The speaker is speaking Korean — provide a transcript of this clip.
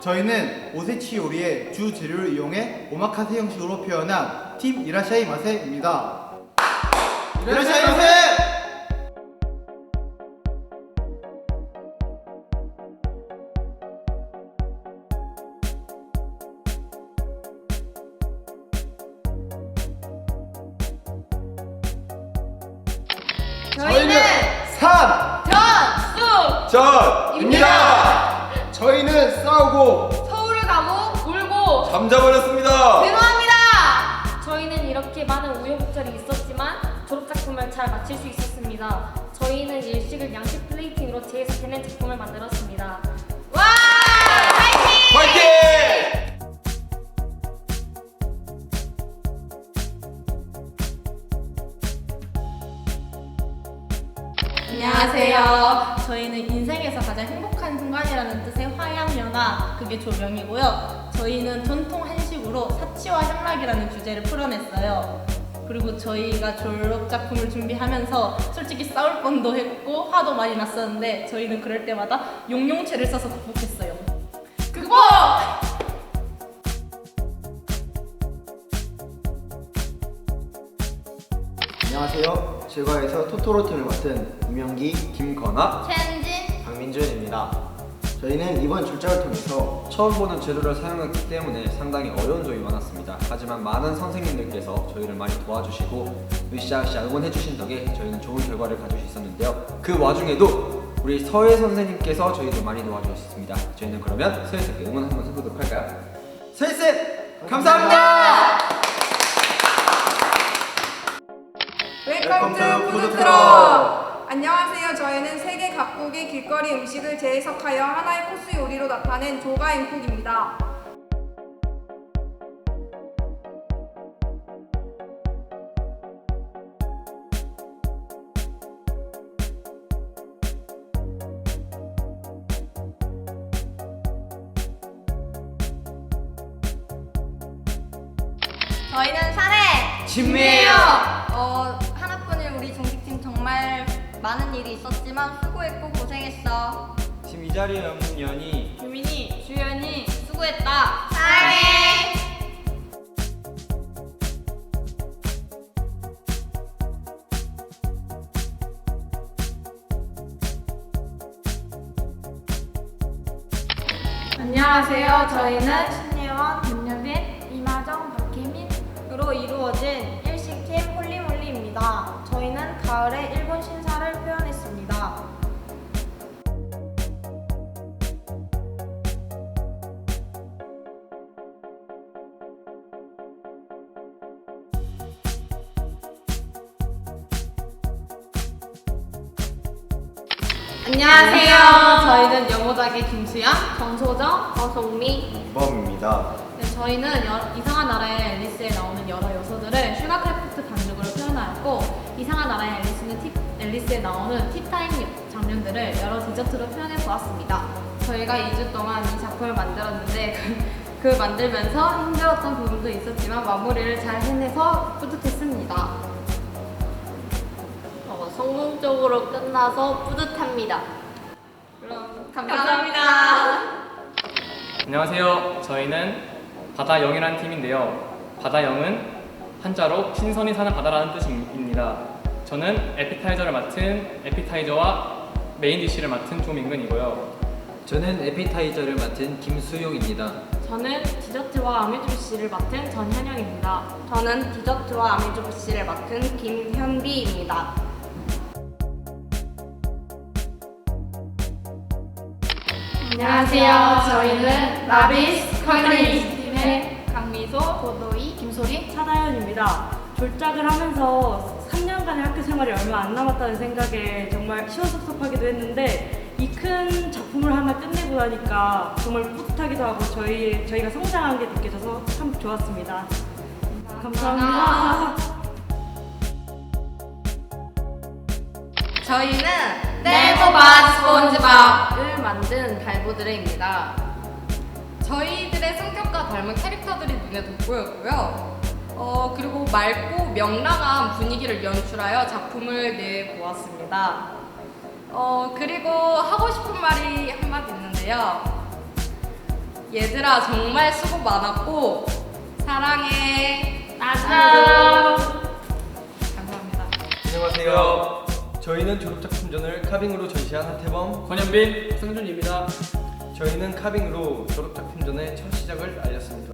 저희는 오세치 요리의 주 재료를 이용해 오마카세 형식으로 표현한 팀 이라샤이 마세입니다. 이라샤이 마세! 저희는 산! 전수 전 입니다. 저희는 싸우고 서울을 가고 울고 잠자버렸습니다. 대노합니다. 저희는 이렇게 많은 우여곡절이 있었지만 졸업 작품을 잘 마칠 수 있었습니다. 저희는 일식을 양식 플레이팅으로 재해석해낸 작품을 만들었습니다. 와 파이팅! 화이팅! 안녕하세요. 저희는 인생에서 가장 행복한 순간이라는 뜻의 화양연화 그게 조명이고요. 저희는 전통 한식으로 사치와 향락이라는 주제를 풀어냈어요. 그리고 저희가 졸업 작품을 준비하면서 솔직히 싸울 뻔도 했고 화도 많이 났었는데 저희는 그럴 때마다 용용체를 써서 극복했어요. 극복! 안녕하세요. 제과에서 토토로 팀을 맡은 우명기, 김건아, 최은진 박민준입니다. 저희는 이번 출장을 통해서 처음 보는 재료를 사용했기 때문에 상당히 어려운 점이 많았습니다. 하지만 많은 선생님들께서 저희를 많이 도와주시고 으쌰으쌰 응원해주신 덕에 저희는 좋은 결과를 가질 수 있었는데요. 그 와중에도 우리 서혜 선생님께서 저희를 많이 도와주셨습니다. 저희는 그러면 서혜 쌤께 응원 한번 해보도록 할까요? 서혜 쌤 감사합니다. 웰컴 투투 푸드 푸드 트럭! 안녕하세요. 저희는 세계 각국의 길거리 음식을 재해석하여 하나의 코스 요리로 나타낸 조가엠쿡입니다. 저희는 산에 진미예요. 어 많은 일이 있었지만 수고했고 고생했어. 지금 이 자리에 없는 연이 유민이 주연이 수고했다. 사랑해. 안녕하세요. 저희는 신예원, 김여빈, 이마정, 박혜민으로 이루어진 일식팀 홀리몰리입니다. 저희는 가을의 일본 신사 안녕하세요. 저희는 영호작의 김수영. 정소정, 어송미, 범입니다. 네, 저희는 여- 이상한 나라의 앨리스에 나오는 여러 요소들을 슈가크래프트 반죽으로 표현하였고 이상한 나라의 앨리스는 티, 앨리스에 나오는 티타임 장면들을 여러 디저트로 표현해 보았습니다. 저희가 2주 동안 이 작품을 만들었는데 그, 그 만들면서 힘들었던 부분도 있었지만 마무리를 잘 해내서 뿌듯했습니다. 어, 성공적으로 끝나서 뿌듯합니다. 그럼 감사합니다. 안녕하세요. 저희는 바다영이라는 팀인데요. 바다영은 한자로 신선이 사는 바다라는 뜻입니다. 저는 에피타이저를 맡은 에피타이저와 메인 디쉬를 맡은 조민근이고요. 저는 에피타이저를 맡은 김수용입니다. 저는 디저트와 아메주씨를 맡은 전현영입니다. 저는 디저트와 아미조브씨를 맡은 김현비입니다. 안녕하세요. 저희는 라비스 커뮤니티 팀의 강미소, 고도희, 김소리, 차다현입니다. 졸작을 하면서 3년간의 학교 생활이 얼마 안 남았다는 생각에 정말 시원섭섭하기도 했는데 이 큰 작품을 하나 끝내고 나니까 정말 뿌듯하기도 하고 저희, 저희가 성장한 게 느껴져서 참 좋았습니다. 감사합니다. 저희는 네버바드 스폰지밥을 만든 발보드레입니다. 저희들의 성격과 닮은 캐릭터들이 눈에 돋보였고요. 어, 그리고 맑고 명랑한 분위기를 연출하여 작품을 내보았습니다. 어, 그리고 하고 싶은 말이 한마디 있는데요. 얘들아 정말 수고 많았고 사랑해. 따뜻. 감사합니다. 안녕하세요. 저희는 졸업작 품전을 카빙으로 전시한 하태범. 권현빈, 승준입니다. 저희는 카빙으로 졸업작 품전의 첫 시작을 알렸습니다.